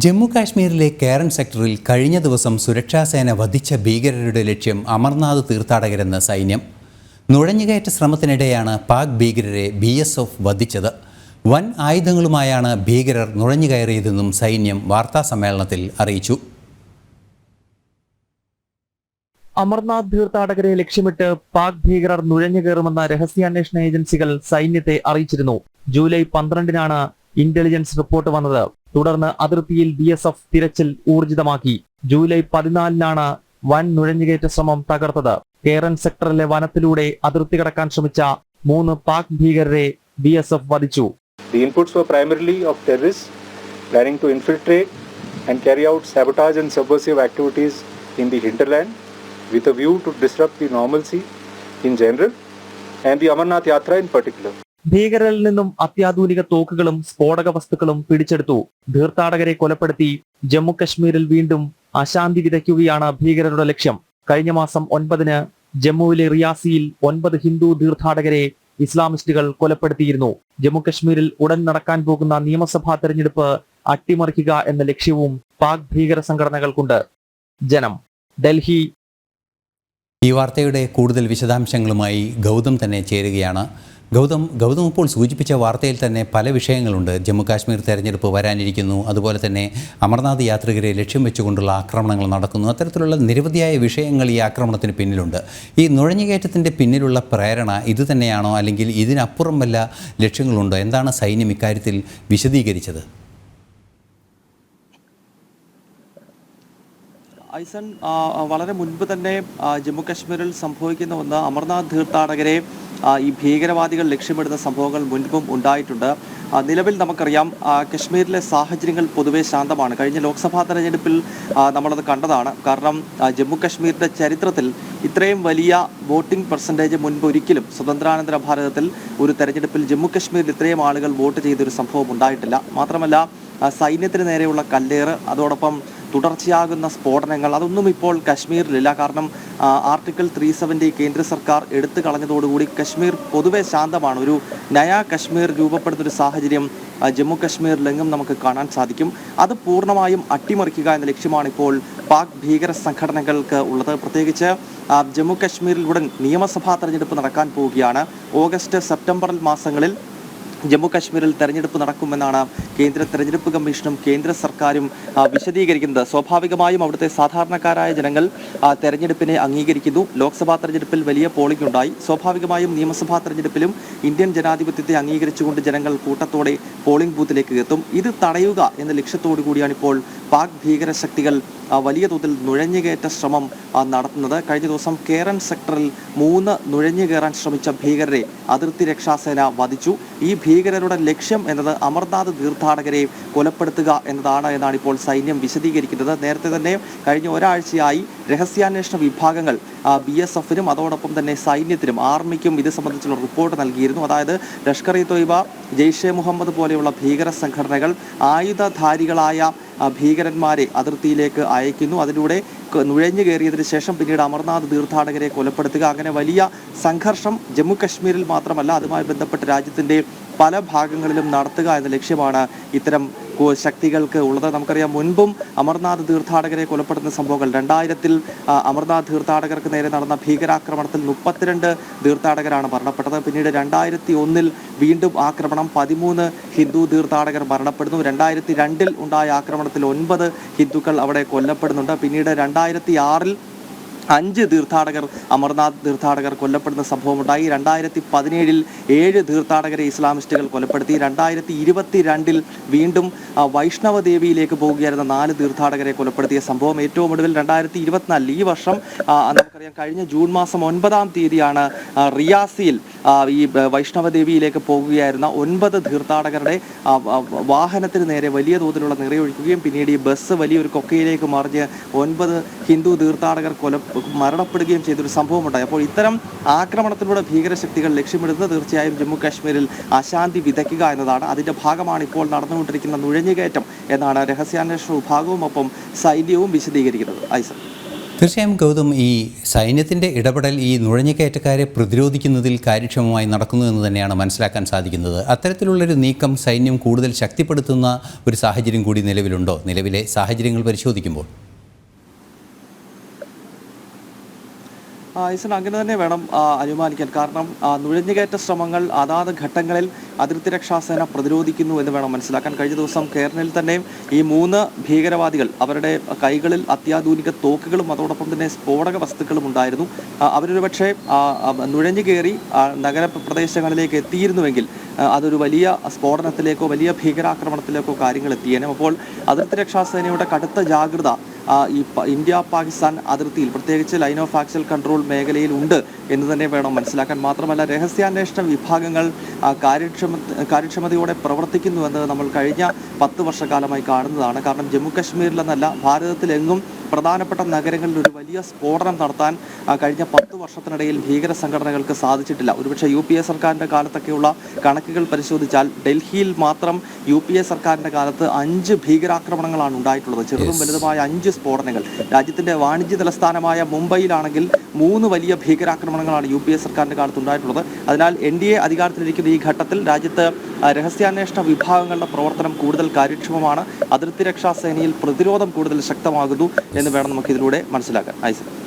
ജമ്മു കാശ്മീരിലെ കേരൻ സെക്ടറിൽ കഴിഞ്ഞ ദിവസം സുരക്ഷാസേന വധിച്ച ഭീകരരുടെ ലക്ഷ്യം അമർനാഥ് തീർത്ഥാടകരെന്ന് സൈന്യം. നുഴഞ്ഞുകയറ്റ ശ്രമത്തിനിടെയാണ് പാക് ഭീകരരെ ബി എസ് എഫ് വധിച്ചത്. വൻ ആയുധങ്ങളുമായാണ് ഭീകരർ നുഴഞ്ഞുകയറിയതെന്നും സൈന്യം വാർത്താസമ്മേളനത്തിൽ അറിയിച്ചു. അമർനാഥ് തീർത്ഥാടകരെ ലക്ഷ്യമിട്ട് പാക് ഭീകരർ നുഴഞ്ഞുകയറുമെന്ന രഹസ്യാന്വേഷണ ഏജൻസികൾ സൈന്യത്തെ അറിയിച്ചിരുന്നു. ജൂലൈ പന്ത്രണ്ടിനാണ് ഇന്റലിജൻസ് റിപ്പോർട്ട് വന്നത്. തുടർന്ന് അതിർത്തിയിൽ ബി എസ് എഫ് തിരച്ചിൽ ഊർജിതമാക്കി ജൂലൈ പതിനാലിനാണ് വൻ നുഴഞ്ഞുകയറ്റ ശ്രമം തകർത്തത് കേരൻ സെക്ടറിലെ വനത്തിലൂടെ അതിർത്തി കടക്കാൻ ശ്രമിച്ച മൂന്ന് പാക് ഭീകരരെ ബി എസ് എഫ് വധിച്ചു The inputs were primarily of terrorists planning to infiltrate and carry out sabotage and subversive activities in the hinterland with a view to disrupt the normalcy in general and the Amarnath Yatra in particular. ഭീകരരിൽ നിന്നും അത്യാധുനിക തോക്കുകളും സ്ഫോടക വസ്തുക്കളും പിടിച്ചെടുത്തു. തീർത്ഥാടകരെ കൊലപ്പെടുത്തി ജമ്മു കശ്മീരിൽ വീണ്ടും അശാന്തി വിതയ്ക്കുകയാണ് ഭീകരരുടെ ലക്ഷ്യം. കഴിഞ്ഞ മാസം ഒൻപതിന് ജമ്മുവിലെ റിയാസിയിൽ ഒൻപത് ഹിന്ദു തീർത്ഥാടകരെ ഇസ്ലാമിസ്റ്റുകൾ കൊലപ്പെടുത്തിയിരുന്നു. ജമ്മു കശ്മീരിൽ ഉടൻ നടക്കാൻ പോകുന്ന നിയമസഭാ തെരഞ്ഞെടുപ്പ് അട്ടിമറിക്കുക എന്ന ലക്ഷ്യവും പാക് ഭീകര സംഘടനകൾക്കുണ്ട്. ജനം. ഡൽഹി. ഈ വാർത്തയുടെ കൂടുതൽ വിശദാംശങ്ങളുമായി ഗൗതം തന്നെ ചേരുകയാണ്. ഗൗതം ഗൗതം ഇപ്പോൾ സൂചിപ്പിച്ച വാർത്തയിൽ തന്നെ പല വിഷയങ്ങളുണ്ട്. ജമ്മുകാശ്മീർ തെരഞ്ഞെടുപ്പ് വരാനിരിക്കുന്നു. അതുപോലെ തന്നെ അമർനാഥ് യാത്രികരെ ലക്ഷ്യം വെച്ചുകൊണ്ടുള്ള ആക്രമണങ്ങൾ നടക്കുന്നു. അത്തരത്തിലുള്ള നിരവധിയായ വിഷയങ്ങൾ ഈ ആക്രമണത്തിന് പിന്നിലുണ്ട്. ഈ നുഴഞ്ഞുകയറ്റത്തിന്റെ പിന്നിലുള്ള പ്രേരണ ഇതുതന്നെയാണോ? അല്ലെങ്കിൽ ഇതിനപ്പുറം വല്ല ലക്ഷ്യങ്ങളുണ്ടോ? എന്താണ് സൈന്യം ഇക്കാര്യത്തിൽ വിശദീകരിച്ചത്? ഐസൺ വളരെ മുൻപ് തന്നെ ജമ്മു കാശ്മീരിൽ സംഭവിക്കുന്ന ഒന്ന് അമർനാഥ് തീർത്ഥാടകരെ ഈ ഭീകരവാദികൾ ലക്ഷ്യമിടുന്ന സംഭവങ്ങൾ മുൻപും ഉണ്ടായിട്ടുണ്ട്. നിലവിൽ നമുക്കറിയാം കശ്മീരിലെ സാഹചര്യങ്ങൾ പൊതുവെ ശാന്തമാണ്. കഴിഞ്ഞ ലോക്സഭാ തെരഞ്ഞെടുപ്പിൽ നമ്മളത് കണ്ടതാണ്. കാരണം ജമ്മുകശ്മീരിന്റെ ചരിത്രത്തിൽ ഇത്രയും വലിയ വോട്ടിംഗ് പെർസെന്റേജ് മുൻപ് ഒരിക്കലും സ്വതന്ത്രാനന്തര ഭാരതത്തിൽ ഒരു തെരഞ്ഞെടുപ്പിൽ ജമ്മു കാശ്മീരിൽ ഇത്രയും ആളുകൾ വോട്ട് ചെയ്തൊരു സംഭവം ഉണ്ടായിട്ടില്ല. മാത്രമല്ല സൈന്യത്തിന് നേരെയുള്ള കല്ലേറ് അതോടൊപ്പം തുടർച്ചയാകുന്ന സ്ഫോടനങ്ങൾ അതൊന്നും ഇപ്പോൾ കശ്മീരിലില്ല. കാരണം ആർട്ടിക്കിൾ ത്രീ സെവന്റി കേന്ദ്ര സർക്കാർ എടുത്തു കളഞ്ഞതോടുകൂടി കശ്മീർ പൊതുവെ ശാന്തമാണ്. ഒരു നയ കശ്മീർ രൂപപ്പെടുന്ന ഒരു സാഹചര്യം ജമ്മു കശ്മീരിലെങ്ങും നമുക്ക് കാണാൻ സാധിക്കും. അത് പൂർണമായും അട്ടിമറിക്കുക എന്ന ലക്ഷ്യമാണ് ഇപ്പോൾ പാക് ഭീകര സംഘടനകൾക്ക് ഉള്ളത്. പ്രത്യേകിച്ച് ജമ്മു കശ്മീരിൽ ഉടൻ നിയമസഭാ തെരഞ്ഞെടുപ്പ് നടക്കാൻ പോവുകയാണ്. ഓഗസ്റ്റ് സെപ്റ്റംബർ മാസങ്ങളിൽ ജമ്മു കാശ്മീരിൽ തെരഞ്ഞെടുപ്പ് നടക്കുമെന്നാണ് കേന്ദ്ര തെരഞ്ഞെടുപ്പ് കമ്മീഷനും കേന്ദ്ര സർക്കാരും വിശദീകരിക്കുന്നത്. സ്വാഭാവികമായും അവിടുത്തെ സാധാരണക്കാരായ ജനങ്ങൾ തെരഞ്ഞെടുപ്പിനെ അംഗീകരിക്കുന്നു. ലോക്സഭാ തെരഞ്ഞെടുപ്പിൽ വലിയ പോളിംഗ് ഉണ്ടായി. സ്വാഭാവികമായും നിയമസഭാ തെരഞ്ഞെടുപ്പിലും ഇന്ത്യൻ ജനാധിപത്യത്തെ അംഗീകരിച്ചുകൊണ്ട് ജനങ്ങൾ കൂട്ടത്തോടെ പോളിംഗ് ബൂത്തിലേക്ക് എത്തും. ഇത് തടയുക എന്ന ലക്ഷ്യത്തോടു കൂടിയാണ് ഇപ്പോൾ പാക് ഭീകരശക്തികൾ വലിയ തോതിൽ നുഴഞ്ഞുകയറ്റ ശ്രമം നടത്തുന്നത്. കഴിഞ്ഞ ദിവസം കേരൻ സെക്ടറിൽ മൂന്ന് നുഴഞ്ഞു കയറാൻ ശ്രമിച്ച ഭീകരരെ അതിർത്തി രക്ഷാസേന വധിച്ചു. ഈ ഭീകരരുടെ ലക്ഷ്യം എന്നത് അമർനാഥ് തീർത്ഥാടകരെ കൊലപ്പെടുത്തുക എന്നതാണ് എന്നാണ് ഇപ്പോൾ സൈന്യം വിശദീകരിക്കുന്നത്. നേരത്തെ തന്നെ കഴിഞ്ഞ ഒരാഴ്ചയായി രഹസ്യാന്വേഷണ വിഭാഗങ്ങൾ ബി എസ് എഫിനും അതോടൊപ്പം തന്നെ സൈന്യത്തിനും ആർമിക്കും ഇത് സംബന്ധിച്ചുള്ള റിപ്പോർട്ട് നൽകിയിരുന്നു. അതായത് ലഷ്കർ ഇ തൊയ്ബ ജെയ്ഷെ മുഹമ്മദ് പോലെയുള്ള ഭീകര സംഘടനകൾ ആയുധധാരികളായ ഭീകരന്മാരെ അതിർത്തിയിലേക്ക് അയക്കുന്നു. അതിലൂടെ നുഴഞ്ഞു കയറിയതിനു ശേഷം പിന്നീട് അമർനാഥ് തീർത്ഥാടകരെ കൊലപ്പെടുത്തുക. അങ്ങനെ വലിയ സംഘർഷം ജമ്മു കശ്മീരിൽ മാത്രമല്ല അതുമായി ബന്ധപ്പെട്ട് രാജ്യത്തിന്റെ പല ഭാഗങ്ങളിലും നടത്തുക എന്ന ലക്ഷ്യമാണ് ഇത്തരം ശക്തികൾക്ക് ഉള്ളത്. നമുക്കറിയാം മുൻപും അമർനാഥ് തീർത്ഥാടകരെ കൊലപ്പെടുന്ന സംഭവങ്ങൾ. രണ്ടായിരത്തിൽ അമർനാഥ് തീർത്ഥാടകർക്ക് നേരെ നടന്ന ഭീകരാക്രമണത്തിൽ മുപ്പത്തിരണ്ട് തീർത്ഥാടകരാണ് മരണപ്പെട്ടത്. പിന്നീട് രണ്ടായിരത്തി ഒന്നിൽ വീണ്ടും ആക്രമണം. പതിമൂന്ന് ഹിന്ദു തീർത്ഥാടകർ മരണപ്പെടുന്നു. രണ്ടായിരത്തി രണ്ടിൽ ഉണ്ടായ ആക്രമണത്തിൽ ഒൻപത് ഹിന്ദുക്കൾ അവിടെ കൊല്ലപ്പെടുന്നുണ്ട്. പിന്നീട് രണ്ടായിരത്തി ആറിൽ അഞ്ച് തീർത്ഥാടകർ അമർനാഥ് തീർത്ഥാടകർ കൊല്ലപ്പെടുന്ന സംഭവമുണ്ടായി. രണ്ടായിരത്തി പതിനേഴിൽ ഏഴ് തീർത്ഥാടകരെ ഇസ്ലാമിസ്റ്റുകൾ കൊലപ്പെടുത്തി. രണ്ടായിരത്തി ഇരുപത്തി രണ്ടിൽ വീണ്ടും വൈഷ്ണവ ദേവിയിലേക്ക് പോവുകയായിരുന്ന നാല് തീർത്ഥാടകരെ കൊലപ്പെടുത്തിയ സംഭവം ഏറ്റവും ഒടുവിൽ രണ്ടായിരത്തി ഇരുപത്തിനാലിൽ ഈ വർഷം നമുക്കറിയാം കഴിഞ്ഞ ജൂൺ മാസം ഒൻപതാം തീയതിയാണ് റിയാസിയിൽ ഈ വൈഷ്ണവ ദേവിയിലേക്ക് പോകുകയായിരുന്ന ഒൻപത് തീർത്ഥാടകരുടെ വാഹനത്തിന് നേരെ വലിയ തോതിലുള്ള നിറയൊഴിക്കുകയും പിന്നീട് ഈ ബസ് വലിയൊരു കൊക്കയിലേക്ക് മറിഞ്ഞ് ഒൻപത് ഹിന്ദു തീർത്ഥാടകർ കൊല മരണപ്പെടുകയും ചെയ്തൊരു സംഭവമുണ്ടായി. അപ്പോൾ ഇത്തരം ആക്രമണത്തിലൂടെ ഭീകരശക്തികൾ ലക്ഷ്യമിടുന്നത് തീർച്ചയായും ജമ്മു കാശ്മീരിൽ അശാന്തി വിതയ്ക്കുക എന്നതാണ്. അതിന്റെ ഭാഗമാണ് ഇപ്പോൾ നടന്നുകൊണ്ടിരിക്കുന്ന നുഴഞ്ഞുകയറ്റം എന്നാണ് രഹസ്യാന്വേഷണ വിഭാഗവും ഒപ്പം സൈന്യവും വിശദീകരിക്കുന്നത്. ഐസർ തീർച്ചയായും ഗൗതം ഈ സൈന്യത്തിന്റെ ഇടപെടൽ ഈ നുഴഞ്ഞുകയറ്റക്കാരെ പ്രതിരോധിക്കുന്നതിൽ കാര്യക്ഷമമായി നടക്കുന്നു എന്ന് തന്നെയാണ് മനസ്സിലാക്കാൻ സാധിക്കുന്നത്. അത്തരത്തിലുള്ളൊരു നീക്കം സൈന്യം കൂടുതൽ ശക്തിപ്പെടുത്തുന്ന ഒരു സാഹചര്യം കൂടി നിലവിലുണ്ടോ? നിലവിലെ സാഹചര്യങ്ങൾ പരിശോധിക്കുമ്പോൾ. ഈസൺ അങ്ങനെ തന്നെ വേണം അനുമാനിക്കാൻ. കാരണം നുഴഞ്ഞുകയറ്റ ശ്രമങ്ങൾ അതാത് ഘട്ടങ്ങളിൽ അതിർത്തി രക്ഷാസേന പ്രതിരോധിക്കുന്നു എന്ന് വേണം മനസ്സിലാക്കാൻ. കഴിഞ്ഞ ദിവസം കേരളയിൽ തന്നെ ഈ മൂന്ന് ഭീകരവാദികൾ അവരുടെ കൈകളിൽ അത്യാധുനിക തോക്കുകളും അതോടൊപ്പം തന്നെ സ്ഫോടക വസ്തുക്കളും ഉണ്ടായിരുന്നു. അവരൊരു പക്ഷേ നുഴഞ്ഞു കയറി നഗരപ്രദേശങ്ങളിലേക്ക് എത്തിയിരുന്നുവെങ്കിൽ അതൊരു വലിയ സ്ഫോടനത്തിലേക്കോ വലിയ ഭീകരാക്രമണത്തിലേക്കോ കാര്യങ്ങൾ എത്തിയേനെ. അപ്പോൾ അതിർത്തി രക്ഷാസേനയുടെ കടുത്ത ജാഗ്രത ഈ ഇന്ത്യ പാകിസ്ഥാൻ അതിർത്തിയിൽ പ്രത്യേകിച്ച് ലൈൻ ഓഫ് ആക്സൽ കൺട്രോൾ മേഖലയിൽ ഉണ്ട് എന്ന് തന്നെ വേണം മനസ്സിലാക്കാൻ. മാത്രമല്ല രഹസ്യാന്വേഷണ വിഭാഗങ്ങൾ കാര്യക്ഷമ കാര്യക്ഷമതയോടെ പ്രവർത്തിക്കുന്നുവെന്ന് നമ്മൾ കഴിഞ്ഞ പത്ത് വർഷക്കാലമായി കാണുന്നതാണ്. കാരണം ജമ്മു കാശ്മീരിലെന്നല്ല ഭാരതത്തിലെങ്ങും പ്രധാനപ്പെട്ട നഗരങ്ങളിൽ ഒരു വലിയ സ്ഫോടനം നടത്താൻ കഴിഞ്ഞ പത്ത് വർഷത്തിനിടയിൽ ഭീകര സംഘടനകൾക്ക് സാധിച്ചിട്ടില്ല. ഒരുപക്ഷെ യു പി എ സർക്കാരിന്റെ കാലത്തൊക്കെയുള്ള കണക്കുകൾ പരിശോധിച്ചാൽ ഡൽഹിയിൽ മാത്രം യു പി എ സർക്കാരിന്റെ കാലത്ത് അഞ്ച് ഭീകരാക്രമണങ്ങളാണ് ഉണ്ടായിട്ടുള്ളത്. ചെറുതും വലുതുമായ അഞ്ച് സ്ഫോടനങ്ങൾ. രാജ്യത്തിന്റെ വാണിജ്യ തലസ്ഥാനമായ മുംബൈയിലാണെങ്കിൽ മൂന്ന് വലിയ ഭീകരാക്രമണങ്ങളാണ് യു പി എ സർക്കാരിന്റെ കാലത്ത് ഉണ്ടായിട്ടുള്ളത്. അതിനാൽ എൻ ഡി എ അധികാരത്തിലിരിക്കുന്ന ഈ ഘട്ടത്തിൽ രാജ്യത്ത് രഹസ്യാന്വേഷണ വിഭാഗങ്ങളുടെ പ്രവർത്തനം കൂടുതൽ കാര്യക്ഷമമാണ്. അതിർത്തി രക്ഷാ സേനയിൽ പ്രതിരോധം കൂടുതൽ ശക്തമാകുന്നു എന്ന് വേണം നമുക്ക് ഇതിലൂടെ മനസ്സിലാക്കാൻ. ഐസൻ